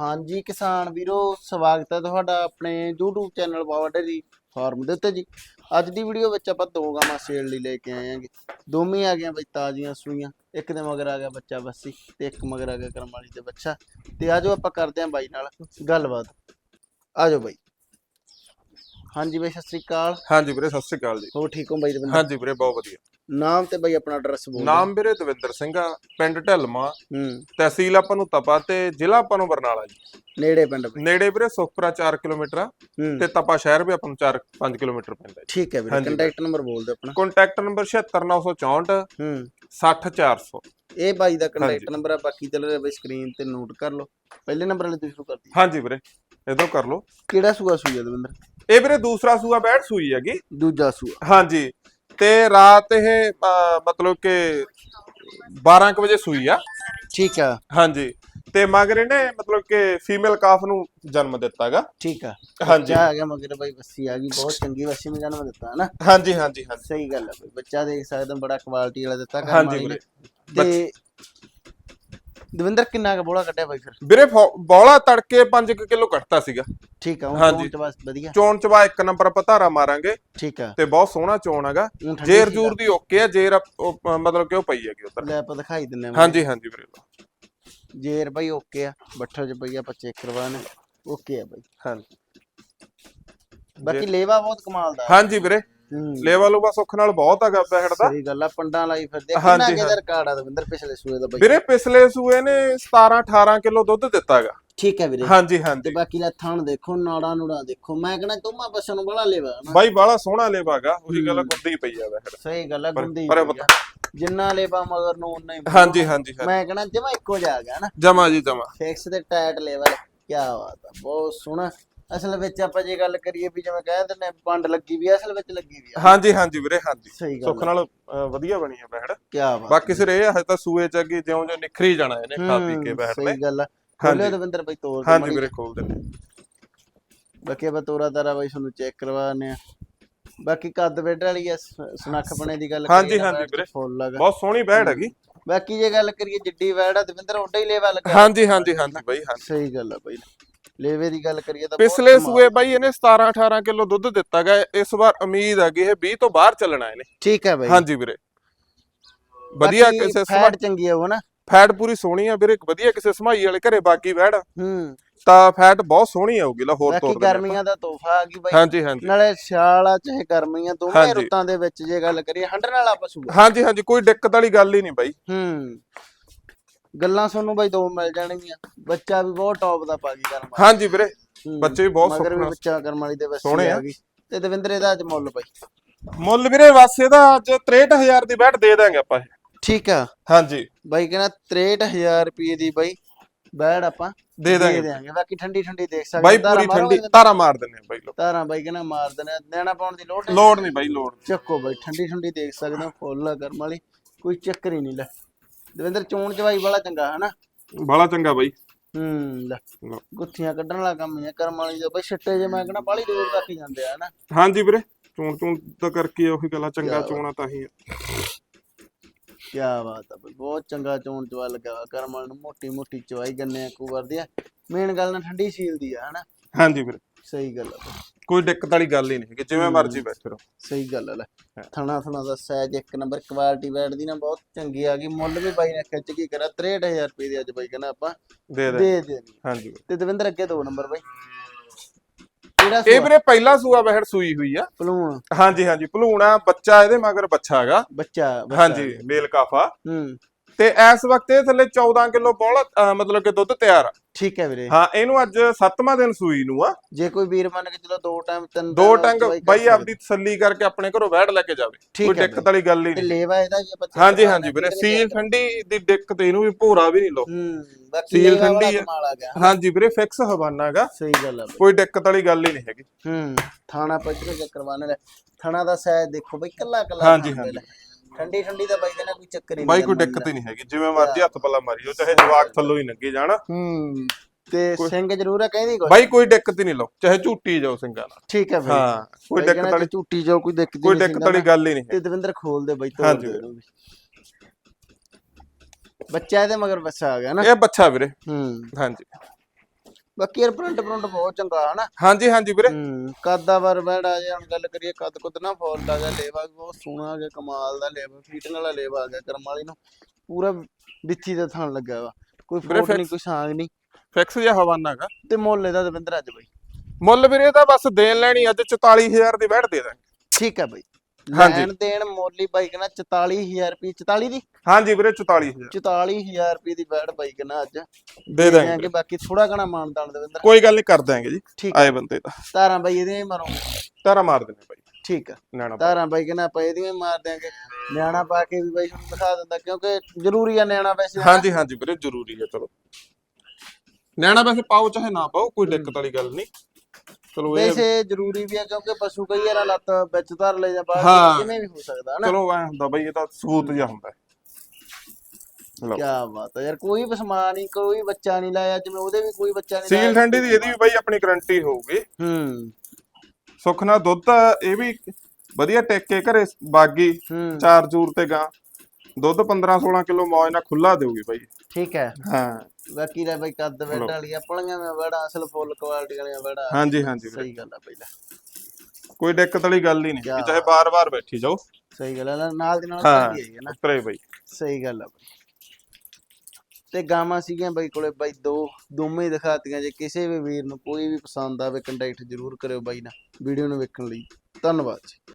ਹਾਂਜੀ ਕਿਸਾਨ ਵੀਰੋ, ਸਵਾਗਤ ਹੈ ਤੁਹਾਡਾ ਆਪਣੇ YouTube channel power dairy farm ਦੇ ਉੱਤੇ ਜੀ। ਅੱਜ ਦੀ ਵੀਡੀਓ ਵਿੱਚ ਆਪਾਂ ਦੋ ਗਾਵਾਂ ਸੇਲ ਲਈ ਲੈ ਕੇ ਆਏ ਆਂਗੇ ਦੋਵੇਂ ਆ ਗਈਆਂ ਬਈ ਤਾਜ਼ੀਆਂ ਸੂਈਆਂ, ਇੱਕ ਦੇ ਮਗਰ ਆ ਗਿਆ ਬੱਚਾ ਬੱਸੀ ਤੇ ਇੱਕ ਮਗਰ ਆ ਗਿਆ ਕਰਮਾਲੀ ਤੇ ਬੱਚਾ। ਤੇ ਆਜੋ ਆਪਾਂ ਕਰਦੇ ਆਂ ਬਾਈ ਨਾਲ ਗੱਲਬਾਤ। ਆਜੋ ਬਾਈ। ਹਾਂਜੀ ਬਾਈ ਸਤਿ ਸ੍ਰੀ ਅਕਾਲ। ਹਾਂਜੀ ਵੀਰੇ ਸਤਿ ਸ਼੍ਰੀ ਅਕਾਲ ਜੀ। ਹੋ ਠੀਕ ਹੋ ਬਾਈ ਦਵਿੰਦਰ? ਹਾਂਜੀ ਵੀਰੇ ਬਹੁਤ ਵਧੀਆ। ਨਾਮ ਤੇ ਬਾਈ ਆਪਣਾ ਐਡਰੈਸ ਬੋਲ ਦਿਓ। ਨਾਮ ਵੀਰੇ ਦਵਿੰਦਰ ਸਿੰਘ ਆ ਪਿੰਡ ਢਲਮਾ। ਹੂੰ। ਤਹਿਸੀਲ ਆਪਾਂ ਨੂੰ ਤਪਾ ਤੇ ਜ਼ਿਲ੍ਹਾ ਆਪਾਂ ਨੂੰ ਬਰਨਾਲਾ ਜੀ। ਨੇੜੇ ਪਿੰਡ ਬਾਈ। ਨੇੜੇ ਵੀਰੇ ਸੁਖਪੁਰਾ 4 ਕਿਲੋਮੀਟਰ ਆ। ਹੂੰ। ਤੇ ਤਪਾ ਸ਼ਹਿਰ ਵੀ ਆਪਾਂ ਨੂੰ 4 5 ਕਿਲੋਮੀਟਰ ਪੈਂਦਾ ਜੀ। ਠੀਕ ਹੈ ਵੀਰੇ ਹਾਂਜੀ। ਕੰਟੈਕਟ ਨੰਬਰ ਬੋਲ ਦਿਓ ਆਪਣਾ। ਕੰਟੈਕਟ ਨੰਬਰ 76964 ਹੂੰ। 60400 ਇਹ ਬਾਈ ਦਾ ਕੰਟੈਕਟ ਹਾਂਜੀ। ਨੰਬਰ ਆ ਬਾਕੀ ਚੱਲ ਰਿਹਾ ਬਈ ਸਕਰੀਨ ਤੇ ਨੋਟ ਕਰ ਲਓ। ਪਹਿਲੇ ਨੰਬਰ ਵਾਲੇ ਤੋਂ ਸ਼ੁਰੂ ਕਰਦੀ ਹਾਂਜੀ ਵੀਰੇ ਇਦੋਂ ਕਰ ਲਓ। ਕਿਹੜਾ ਸੂਆ ਸੂਆ ਦਵਿੰਦਰ? ਇਹ ਵੀਰੇ ਦੂਸਰਾ ਸੂਆ ਬੈਠ ਸੂਈ ਹੈਗੀ। ਦੂਜਾ ਸੂਆ। ਹਾਂਜੀ। ਤੇ ਰਾਤ ਇਹ ਮਤਲਬ ਕਿ 12 ਕੁ ਵਜੇ ਸੂਈ ਆ। ਠੀਕ ਆ। ਹਾਂਜੀ। ਤੇ ਮਗਰ ਇਹਨੇ ਮਤਲਬ ਕਿ ਫੀਮੇਲ ਕਾਫ ਨੂੰ ਜਨਮ ਦਿੱਤਾਗਾ। ਠੀਕ ਆ। ਹਾਂਜੀ। ਆ ਗਿਆ ਮਗਰ ਬਾਈ ਬੱਸੀ ਆ ਗਈ। ਬਹੁਤ ਚੰਗੀ ਬੱਸੀ ਨੂੰ ਜਨਮ ਦਿੱਤਾ ਹਨਾ ਹਾਂਜੀ ਹਾਂਜੀ ਹਾਂਜੀ। ਸਹੀ ਗੱਲ ਆ ਬਈ। ਬੱਚਾ ਦੇਖ ਸਕਦੇ ਬੜਾ ਕੁਆਲਿਟੀ ਵਾਲਾ ਦਿੱਤਾ ਘਰ ਹਾਂਜੀ। ਵੀਰੇ। ਤੇ ਦਵਿੰਦਰ ਕਿੰਨਾ ਕੁ ਬੋਲਾ ਕੱਢਿਆ ਬਾਈ ਫਿਰ? ਵੀਰੇ ਬੌਲਾ ਤੜਕੇ 5 ਕਿਲੋ ਕੱਟਤਾ ਸੀਗਾ। ਠੀਕ ਆ ਹਾਂਜੀ। ਬਸ ਵਧੀਆ। ਚੋਣ ਚਵਾ ਇੱਕ ਨੰਬਰ ਆਪਾਂ ਧਾਰਾ ਮਾਰਾਂਗੇ। ਠੀਕ ਆ। ਤੇ ਬਹੁਤ ਸੋਹਣਾ ਚੋਣ ਹੈਗਾ। ਜੇਰ ਜੂਰ ਦੀ ਓਕੇ ਆ ਜੇਰ ਮਤਲਬ ਕਿ ਉਹ ਪਈ ਹੈਗੀ ਉੱਧਰ। ਲੈ ਆਪਾਂ ਦਿਖਾਈ ਦਿੰਨੇ ਆ ਹਾਂਜੀ ਹਾਂਜੀ ਵੀਰੇ। ਜੇਰ ਬਾਈ ਓਕੇ ਆ ਬੱਠਲ ਚ ਪਈ ਆਪਾਂ ਚੈੱਕ ਕਰਵਾਣੇ ਓਕੇ ਆ ਬਾਈ। ਹਾਂਜੀ। ਬਾਕੀ ਲੇਵਾ ਬਹੁਤ ਕਮਾਲ ਦਾ। ਹਾਂਜੀ ਵੀਰੇ। ਲੈਵਲ ਉਹ ਸੁੱਖ ਨਾਲ ਬਹੁਤ ਹੈਗਾ ਬਹਿੜ ਦਾ। ਸਹੀ ਗੱਲ ਆ ਪੰਡਾਂ ਲਾਈ ਫਿਰਦੇ ਕਿੰਨਾ ਹਾਂ। ਕੇ ਰਿਕਾਰਡ ਆ ਦਵਿੰਦਰ ਪਿਛਲੇ ਸੂਏ ਦਾ ਬਾਈ। ਵੀਰੇ ਪਿਛਲੇ ਸੂਏ ਨੇ 17 18 ਕਿਲੋ ਦੁੱਧ ਦਿੱਤਾ ਹੈਗਾ। ਠੀਕ ਹੈ ਵੀਰੇ। ਹਾਂਜੀ ਤੇ ਹਾਂਜੀ ਬਾਕੀ ਦਾ ਥਣ ਦੇਖੋ ਨਾੜਾ ਨੂੜਾ ਦੇਖੋ। ਮੈਂ ਕਹਿੰਦਾ ਦੋਵਾਂ ਪਾਸਿਆਂ ਨੂੰ ਬੜਾ ਲੇਵਾ ਬਾਈ ਬਾਲਾ ਸੋਹਣਾ ਲੇਵਾ ਹੈਗਾ। ਉਹੀ ਗੱਲ ਗੁੱਡੀ ਪਈ ਆ ਬਹਿੜ। ਸਹੀ ਗੱਲ ਆ ਗੁੰਦੀ ਪਰ। ਜਿੰਨਾ ਲੇਵਾ ਮਗਰ ਨੂੰ ਉਨਾ ਹੀ ਹਾਂਜੀ ਹਾਂਜੀ ਮੈਂ ਕਹਿੰਦਾ ਜਮਾ ਇੱਕੋ ਜਾ ਗਿਆ ਨਾ। ਜਮਾ ਜੀ ਜਮਾ। ਫਿਕਸ ਤੇ ਟਾਈਟ ਲੈਵਲ ਕੀ ਬਾਤ ਆ ਬਹੁਤ ਸੋਹਣਾ। ਅਸਲ ਵਿੱਚ ਆਪਾਂ ਜੇ ਗੱਲ ਕਰੀਏ ਵੀ ਜਿਵੇਂ ਕਹਿੰਦੇ ਨੇ ਪੰਡ ਲੱਗੀ ਵੀ ਆ, ਅਸਲ ਵਿੱਚ ਲੱਗੀ ਵੀ ਆ। ਹਾਂਜੀ ਹਾਂਜੀ ਵੀਰੇ ਹਾਂਜੀ। ਸਹੀ ਸੁੱਖ ਨਾਲ ਵਧੀਆ ਬਣੀ ਆ ਬਹਿੜ। ਕੀ ਬਾਤ ਬਾਕੀ ਸਿਰ ਇਹ ਆ, ਹਜੇ ਤਾਂ ਸੂਏ ਚ ਅੱਗੇ ਜਿਉਂ ਜਿਉਂ ਨਿਖਰੀ ਜਾਣਾ ਇਹਨੇ ਖਾ ਪੀ ਕੇ ਹੂੰ, ਲੈ ਸਹੀ ਗੱਲ ਆ। ਹਾਂਜੀ। ਖੋਲਿਓ ਦਵਿੰਦਰ ਬਾਈ ਤੋਰ ਹਾਂਜੀ ਮਾੜੀ ਵੀਰੇ ਖੋਲ ਦਿੰਦੇ ਬਾਕੀ ਆਪਾਂ ਤੋਰਾ ਤਾਰਾ ਬਾਈ ਤੁਹਾਨੂੰ ਚੈੱਕ ਕਰਵਾਉਂਦੇ ਆ ਬਾਕੀ ਕੱਦ ਵੇਡ ਵਾਲੀ ਆ ਸ- ਸੁਨੱਖ ਬਣੇ ਦੀ ਗੱਲ ਹਾਂਜੀ, ਨਾ ਹਾਂਜੀ ਬੈਠ ਵੀਰੇ। ਫੁੱਲ ਲਗਾ ਬਹੁਤ ਸੋਹਣੀ ਬੈੜ ਹੈਗੀ। ਬਾਕੀ ਜੇ ਗੱਲ ਕਰੀਏ ਜਿੱਡੀ ਵੈੜ ਆ ਦਵਿੰਦਰ ਓਡਾ ਹੀ ਲੇਵਾ ਲੱਗਾ ਹਾਂਜੀ ਹਾਂਜੀ ਹਾਂਜੀ ਬਾਈ ਹਾਂਜੀ। ਸਹੀ ਗੱਲ ਆ ਬਾਈ। ਲੇਵੇ ਦੀ ਗੱਲ ਕਰੀਏ ਤਾਂ ਪਿਛਲੇ। ਸੂਏ ਬਾਈ ਇਹਨੇ 17 18 ਕਿਲੋ ਦੁੱਧ ਦਿੱਤਾ ਗਾ ਇਸ ਵਾਰ ਉਮੀਦ ਹੈਗੀ ਇਹ 20 ਤੋਂ ਬਾਹਰ ਚੱਲਣਾ ਇਹਨੇ। ਠੀਕ ਹੈ ਬਾਈ। ਹਾਂਜੀ ਵੀਰੇ। ਵਧੀਆ ਕਿਸੇ ਫੈਟ ਚੰਗੀ ਉਹ ਨਾ। ਫੈਟ ਪੂਰੀ ਸੋਹਣੀ ਆ ਵੀਰੇ ਵਧੀਆ ਕਿਸੇ ਸਮਾਈ ਵਾਲੇ ਘਰੇ ਬਾਕੀ ਬੈੜ ਹੂੰ। ਤਾਂ ਫੈਟ ਬਹੁਤ ਸੋਹਣੀ ਆਊਗੀ ਲਾ ਹੋਰ ਬਾਕੀ। ਗਰਮੀਆਂ ਦਾ ਤੋਹਫਾ ਆ ਗਈ ਬਾਈ। ਹਾਂਜੀ ਹਾਂਜੀ। ਨਾਲੇ ਸਿਆਲ ਆ ਚਾਹੇ ਗਰਮੀਆਂ ਦੋਵੇਂ। ਰੁੱਤਾਂ ਦੇ ਵਿੱਚ ਜੇ ਗੱਲ ਕਰੀਏ ਹੰਡਣ ਵਾਲਾ ਪਸ਼ੂ। ਹਾਂਜੀ ਹਾਂਜੀ ਕੋਈ ਦਿੱਕਤ ਵਾਲੀ ਗੱਲ ਹੀ ਨਹੀਂ ਬਾਈ। ਹੂੰ। ਗੱਲਾਂ ਤੁਹਾਨੂੰ ਬਾਈ ਦੋ ਮਿਲ ਜਾਣਗੀਆਂ। ਬੱਚਾ ਵੀ ਬਹੁਤ ਟੌਪ ਦਾ ਪਾ ਗਈ ਕਰਮ ਹਾਂਜੀ ਵੀਰੇ। ਬੱਚੇ ਵੀ ਬਹੁਤ ਮਗਰ ਵੀ ਬੱਚਾ ਕਰਮ ਵਾਲੀ ਦੇ ਸੋਹਣੇ ਆ। ਆ। ਗਈ। ਤੇ ਦਵਿੰਦਰ ਇਹਦਾ ਅੱਜ ਮੁੱਲ ਬਾਈ? ਮੁੱਲ ਵੀਰੇ ਵਾਸੇ ਦਾ ਅੱਜ 63000 ਦੀ ਬੈਟ ਦੇ ਦਾਂਗੇ ਆਪਾਂ ਇਹ। ਠੀਕ ਆ। ਹਾਂਜੀ। ਬਾਈ ਕਹਿੰਦਾ 63000 ਰੁਪਏ ਦੀ ਬਾਈ ਬੈੜ ਆਪਾਂ। ਦੇ ਦਾਂਗੇ ਦੇਾਂਗੇ ਬਾਕੀ ਠੰਡੀ ਠੰਡੀ ਦੇਖ ਸਕਦੇ ਬਾਈ ਧਾਰਾਂ ਪੂਰੀ ਠੰਡੀ ਧਾਰਾ ਮਾਰ ਦਿੰਨੇ ਆ ਬਾਈ ਲੋਕ। ਧਾਰਾਂ ਬਾਈ ਕਹਿੰਦਾ ਮਾਰ ਦੇਣਾ ਦੇਣਾ ਪਾਉਣ ਦੀ ਲੋੜ ਨਹੀਂ। ਲੋੜ ਨਹੀਂ ਬਾਈ ਲੋੜ। ਚੱਕੋ ਬਾਈ ਠੰਡੀ ਠੰਡੀ ਦੇਖ ਸਕਦੇ ਹੋ। ਫੁੱਲ ਆ ਕਰਮ ਵਾਲੀ। ਕੋਈ ਚੱਕਰ ਹੀ ਨਹੀਂ ਲੈ। ਦਵਿੰਦਰ ਚੋਣ ਚਵਾਈ ਵਾਲਾ ਚੰਗਾ ਹਨਾ? ਬਾਲਾ ਚੰਗਾ ਬਾਈ। ਹੂੰ ਲੈ ਲਓ। ਗੁੱਥੀਆਂ ਕੱਢਣ ਵਾਲਾ ਕੰਮ ਹੀ ਆ ਕਰਮ ਵਾਲੀ ਦਾ ਬਾਈ ਛੱਟੇ ਜੇ ਮੈਂ ਕਹਿੰਦਾ ਬਾਲੀ ਦੂਰ ਤੱਕ ਹੀ ਜਾਂਦੇ ਆ ਹਨਾ? ਹਾਂਜੀ ਵੀਰੇ ਚੋਣ ਚੋਣ ਤਾਂ ਕਰਕੇ ਉਹੀ ਗੱਲਾਂ ਚੰਗਾ ਚੋਣਾ ਤਾਂ ਹੀ ਆ। ਕੀ ਬਾਤ ਆ ਬਈ ਬਹੁਤ ਚੰਗਾ ਚੋਣ ਚਵਾ ਲੱਗਾ ਵਾ ਕਰਮ ਵਾਲੀ ਨੂੰ ਮੋਟੀ ਮੋਟੀ ਚਵਾਈ ਗੰਨੇ ਕੋ ਵਰਦੀ ਆ। ਮੇਨ ਗੱਲ ਨਾ ਠੰਡੀ ਸੀਲ ਦੀ ਆ ਹਨਾ? ਹਾਂਜੀ ਵੀਰੇ। ਸਹੀ ਗੱਲ ਆ ਬਈ, ਕੋਈ ਦਿੱਕਤ ਵਾਲੀ ਗੱਲ ਹੀ ਨਹੀਂ ਹੈਗੀ ਜਿਵੇਂ ਮਰਜ਼ੀ ਬੈਠੇ ਸਹੀ ਗੱਲ ਲੈ। ਹਾਂ। ਥਣਾ ਥਣਾ ਦਾ ਸਾਈਜ਼ ਇੱਕ ਨੰਬਰ ਕੁਆਲਿਟੀ ਬੈਡ ਦੀ ਨਾ ਬਹੁਤ ਚੰਗੀ ਆ ਗਈ। ਮੁੱਲ ਵੀ ਬਾਈ ਨੇ ਖਿੱਚ ਕੇ ਕਰਾ 63000 ਰੁਪਏ ਦੀ ਅੱਜ ਬਾਈ ਕਹਿੰਦਾ ਆਪਾਂ। ਦੇ ਦੇ। ਦੇ ਦੇਣੀ ਹਾਂਜੀ। ਤੇ ਦਵਿੰਦਰ ਅੱਗੇ ਦੋ ਨੰਬਰ ਬਾਈ। ਕਿਹੜਾ ਇਹ ਵੀਰੇ ਪਹਿਲਾ ਸੂਆ ਬਹਿੜ ਸੂਈ ਹੋਈ ਆ। ਪਲੂਣ ਹਾਂਜੀ ਹਾਂਜੀ ਭਲੂਣਾ ਬੱਚਾ ਇਹਦੇ ਮਗਰ ਬੱਚਾ ਹੈਗਾ। ਬੱਚਾ ਬੱਚਾ। ਹਾਂਜੀ ਮੇਲ ਕਾਫਾ। ਹੂੰ। ਤੇ ਇਸ ਵਕਤ ਇਹ ਥੱਲੇ 14 ਕਿਲੋ ਬੋਲਾ ਮਤਲਬ ਕਿ ਦੁੱਧ ਤਿਆਰ ਆ। ਠੀਕ ਹੈ ਵੀਰੇ। ਹਾਂ ਇਹਨੂੰ ਅੱਜ 7ਵਾਂ ਦਿਨ ਸੂਈ ਨੂੰ ਆ। ਜੇ ਕੋਈ ਵੀਰ ਮੰਨ ਕੇ ਚਲੋ ਦੋ ਟਾਈਮ ਤਿੰਨ ਦੋ ਟੰਗ ਬਾਈ। ਆਪਦੀ ਤਸੱਲੀ ਕਰਕੇ ਆਪਣੇ ਘਰੋਂ ਬੈਠ ਲੈ ਕੇ ਜਾਵੇ। ਕੋਈ ਦਿੱਕਤ ਵਾਲੀ ਗੱਲ ਹੀ ਨਹੀਂ। ਲੇਵਾ ਇਹਦਾ ਆਪਾਂ check ਹਾਂਜੀ ਹਾਂਜੀ ਵੀਰੇ ਸੀਲ ਠੰਡੀ ਦੀ ਦਿੱਕਤ ਇਹਨੂੰ ਵੀ ਭੋਰਾ ਵੀ ਨਹੀਂ ਲੋ ਸੀਲ ਠੰਡੀ ਹਾਂਜੀ ਵੀਰੇ ਫਿਕਸ ਹਵਾਨਾ ਹੈਗਾ। ਸਹੀ ਗੱਲ ਆ ਕੋਈ ਦਿੱਕਤ ਵਾਲੀ ਗੱਲ ਹੀ ਨਹੀਂ ਹੈਗੀ। ਹੂੰ ਥਾਣਾ ਪੱਚਰ ਚੈੱਕ ਕਰਵਾਉਣੇ ਲੈ ਥਾਣਾ ਦਾ ਸਾਈਜ਼ ਦੇਖੋ ਬਈ ਕੱਲਾ ਕੱਲਾ ਹਾਂਜੀ, ਹਾਂਜੀ। ਠੰਡੀ ਠੰਡੀ ਦਾ ਬਾਈ ਕਹਿੰਦਾ ਕੋਈ ਚੱਕਰ ਹੀ ਨਹੀਂ ਬਾਈ ਕੋਈ ਦਿੱਕਤ ਹੀ ਨਹੀਂ ਹੈਗੀ ਜਿਵੇਂ ਮਰਜ਼ੀ ਹੱਥ ਪੱਲਾ ਮਾਰੀਓ ਚਾਹੇ ਜਵਾਕ ਥੱਲੋਂ ਹੀ ਲੱਗੇ ਜਾਣ। ਹੂੰ ਤੇ ਸਿੰਘ ਜ਼ਰੂਰ ਹੈ ਕਹਿੰਦੀ ਕੋਈ। ਬਾਈ ਕੋਈ ਦਿੱਕਤ ਹੀ ਨਹੀਂ ਲਓ ਚਾਹੇ ਝੂਟੀ ਜਾਓ ਸਿੰਘਾਂ ਨਾਲ। ਠੀਕ ਹੈ ਬਾਈ। ਹਾਂ ਕੋਈ ਦਿੱਕਤ ਵਾਲੀ ਝੂਟੀ ਜੋ ਕੋਈ ਦਿੱਕਤ ਕੋਈ ਦਿੱਕਤ ਵਾਲੀ ਗੱਲ ਹੀ ਨਹੀਂ ਤੇ ਦਵਿੰਦਰ ਖੋਲ ਦੇ ਬਾਈ ਵੀ। ਬੱਚਾ ਇਹਦੇ ਮਗਰ ਬੱਚਾ ਆ ਗਿਆ ਨਾ? ਇਹ ਬੱਚਾ ਵੀਰੇ। ਹੂੰ। ਹਾਂਜੀ। ਬਾਕੀ ਯਾਰ ਪ੍ਰਿੰਟ ਪ੍ਰਿੰਟ ਬਹੁਤ ਚੰਗਾ ਹਨਾ ਹਾਂਜੀ ਹਾਂਜੀ ਵੀਰੇ। ਹੂੰ ਕੱਦਾਵਰ ਬੈੜਾ ਜੇ ਹੁਣ ਗੱਲ ਕਰੀਏ ਕੱਦ ਕੁੱਦ ਨਾ ਫੋਲਟ ਆ ਗਿਆ ਲੇਵਾ ਵੀ ਬਹੁਤ ਸੋਹਣਾ ਆ ਗਿਆ ਕਮਾਲ ਦਾ ਲੇਵਾ ਫੀਟਿੰਗ ਵਾਲਾ ਲੇਵਾ ਆ ਗਿਆ ਕਰਮ ਵਾਲੀ ਨੂੰ। ਪੂਰਾ ਵਿੱਥੀ ਦਾ ਥਣ ਲੱਗਾ ਵਾ। ਕੋਈ ਵੀਰੇ ਫੋਟ ਨਹੀਂ ਕੋਈ ਸਾਂਗ ਨਹੀਂ ਫਿਕਸ ਜਿਹਾ ਹਵਾਨਾ ਹੈਗਾ ਤੇ ਮੁੱਲ ਇਹਦਾ ਦਵਿੰਦਰ ਅੱਜ ਬਈ। ਮੁੱਲ ਵੀਰੇ ਤਾਂ ਬਸ ਦੇਣ ਲੈਣੀ ਅੱਜ 44000 ਦੀ ਵੈਟ ਦੇ ਦਾਂਗੇ। ਠੀਕ ਹੈ ਬਈ। ਹਾਂਜੀ। ਲੈਣ ਦੇਣ ਮੋਲੀ ਬਾਈਕ ਨਾ 44000 ਰੁਪਏ 44 ਦੀ? ਹਾਂਜੀ ਵੀਰੇ 44000 44000 ਰੁਪਏ ਦੀ ਬੈਡ ਬਾਈਕ ਨਾ ਅੱਜ। ਦੇ ਦਾਂਗੇ ਕਿ ਬਾਕੀ ਥੋੜਾ ਘਣਾ ਮਾਨਦਾਨ ਦਵਿੰਦਰ ਕੋਈ ਗੱਲ ਨਹੀਂ ਕਰ ਦਾਂਗੇ ਜੀ। ਠੀਕ ਆਏ ਬੰਦੇ ਦਾ ਤਾਰਾਂ ਬਾਈ ਇਹਦੀਆਂ ਹੀ ਮਾਰੋ। ਤਾਰਾ ਮਾਰ ਦਿੰਦੇ ਬਾਈ। ਠੀਕ ਆ ਨਾਣਾ ਤਾਰਾਂ ਬਾਈ ਕਹਿੰਦਾ ਆਪਾਂ ਇਹਦੀਆਂ ਹੀ ਮਾਰ ਦਿਆਂਗੇ। ਨਿਆਣਾ ਪਾ ਕੇ ਵੀ ਬਾਈ ਤੁਹਾਨੂੰ ਦਿਖਾ ਦਿੰਦਾ ਕਿਉਂਕਿ ਜ਼ਰੂਰੀ ਆ ਨਿਆਣਾ ਵੈਸੇ ਹਾਂਜੀ ਹਾਂਜੀ ਵੀਰੇ ਜ਼ਰੂਰੀ ਹੈ ਚਲੋ। ਨਿਆਣਾ ਵੈਸੇ ਪਾਓ ਚਾਹੇ ਨਾ ਪਾਓ ਕੋਈ ਦਿੱਕਤ ਵਾਲੀ ਗੱਲ ਨਹੀਂ ਚਲੋ ਇਹ ਵੈਸੇ ਜ਼ਰੂਰੀ ਵੀ ਆ ਕਿਉਂਕਿ ਪਸ਼ੂ ਕਈ ਵਾਰ ਲੱਤ ਵਿੱਚ ਧਰ ਲੈ ਜਾਂ ਬਾਹਰ ਹਾਂ। ਕਿਵੇਂ ਵੀ ਹੋ ਸਕਦਾ ਹਨਾ ਚਲੋ ਐ ਹੁੰਦਾ ਬਈ ਇਹ ਤਾਂ ਸਬੂਤ ਜਿਹਾ ਹੁੰਦਾ ਹੈ। ਲਓ ਬਾਤ ਆ ਯਾਰ ਕੋਈ ਵੀ ਸਮਾਨ ਨਹੀਂ ਕੋਈ ਬੱਚਾ ਨਹੀਂ ਲਾਇਆ ਜਿਵੇਂ ਉਹਦੇ ਵੀ ਕੋਈ ਬੱਚਾ ਨਹੀਂ ਸੀਲ ਠੰਡੀ ਦੀ ਇਹਦੀ ਵੀ ਬਾਈ ਆਪਣੀ ਗਾਰੰਟੀ ਹੋਊਗੀ। ਹੂੰ। ਸੁੱਖ ਨਾਲ ਦੁੱਧ ਇਹ ਵੀ ਵਧੀਆ ਟਿਕ ਕੇ ਘਰੇ ਬਾਗੀ ਹੂੰ। ਚਾਰ ਚੂਰ ਤੇ ਗਾਂ। ਦੁੱਧ 15 16 ਕਿਲੋ ਮੌਜ ਨਾਲ ਖੁੱਲਾ ਦੇਊਗੀ ਬਾਈ। ਠੀਕ ਹੈ। ਹਾਂ। ਬਾਕੀ ਦਾ ਬਈ ਕੱਦ ਬੈਠ। ਵਾਲੀਆਂ ਪਲੀਆਂ ਮੈਂ ਬੜਾ ਅਸਲ ਫੁੱਲ ਕੁਆਲਿਟੀ ਵਾਲੀਆਂ ਬੜਾ ਹਾਂਜੀ ਹਾਂਜੀ ਸਹੀ ਗੱਲ ਆ ਪਹਿਲਾਂ ਕੋਈ ਦਿੱਕਤ ਵਾਲੀ ਗੱਲ ਹੀ ਨਹੀਂ ਚਾਹੇ ਬਾਰ-ਬਾਰ ਬੈਠੀ ਜਾਓ। ਸਹੀ ਗੱਲ ਆ ਨਾਲ ਦੀ ਨਾਲ ਹਾਂ ਤਾਂ ਹੀ ਨਾ। ਉਤਰੇ ਬਾਈ। ਸਹੀ ਗੱਲ ਆ ਬਈ। ਤੇ ਗਾਵਾਂ ਸੀਗੀਆਂ ਬਾਈ ਕੋਲੇ ਬਾਈ ਦੋ ਦੋਵੇਂ ਦਿਖਾਤੀਆਂ ਜੇ ਕਿਸੇ ਵੀ ਵੀਰ ਨੂੰ ਕੋਈ ਵੀ ਪਸੰਦ ਆਵੇ ਕੰਟੈਕਟ ਜ਼ਰੂਰ ਕਰਿਓ ਬਾਈ ਨਾਲ ਵੀਡੀਓ ਨੂੰ ਵੇਖਣ ਲਈ। ਧੰਨਵਾਦ ਜੀ।